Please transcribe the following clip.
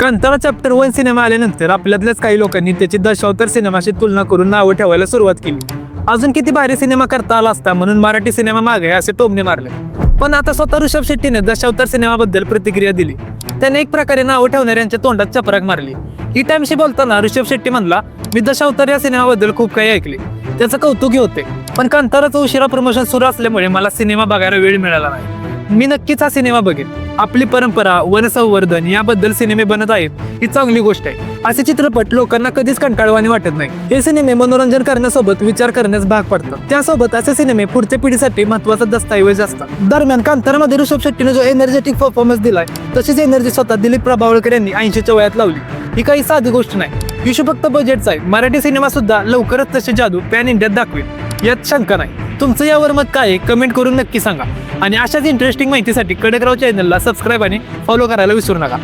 Kantara chapter one cinema आल्यानंतर आपल्यातल्याच काही लोकांनी त्याची दशावतार सिनेमाशी तुलना करून नावं ठेवायला सुरुवात केली. अजून किती भारी सिनेमा करता आला असता म्हणून मराठी सिनेमा मागे असे टोमने मारले. पण आता स्वतः ऋषभ शेट्टीने दशावतार सिनेमाबद्दल प्रतिक्रिया दिली. त्याने एक प्रकारे नावं ठेवणाऱ्यांच्या तोंडात चपराक मारली. ही टाइमशी बोलताना ऋषभ शेट्टी म्हणला मी दशावतार या सिनेमाबद्दल खूप काही ऐकले. त्याचं कौतुकही होते. पण कांताराचं उशिरा प्रमोशन सुरू असल्यामुळे मला सिनेमा बघायला वेळ मिळाला नाही. मी नक्कीच हा सिनेमा बघेन. आपली परंपरा वनसंवर्धन याबद्दल सिनेमे बनत आहेत ही चांगली गोष्ट आहे. असे चित्रपट लोकांना कधीच कंटाळवाणी वाटत नाही. हे सिनेमे मनोरंजन करण्यासोबत विचार करण्यास भाग पडतात. त्यासोबत असे सिनेमे पुढच्या पिढीसाठी महत्त्वाचा दस्तऐवज असतात. दरम्यान कांतारामध्ये ऋषभ शेट्टीने जो एनर्जेटिक परफॉर्मन्स दिलाय तशीच एनर्जी स्वतः दिलीप प्रभावळकर यांनी ऐंशीच्या वयात लावली. ही काही साधी गोष्ट नाही. इशू फक्त बजेटचा आहे मराठी सिनेमा सुद्धा लवकरच तसे जादू पॅन इंडियात दाखवेल. यात शंका नाही. तुमचं यावर मत काय आहे कमेंट करून नक्की सांगा. आणि अशाच इंटरेस्टिंग माहितीसाठी कडकराव चॅनलला सबस्क्राईब आणि फॉलो करायला विसरू नका.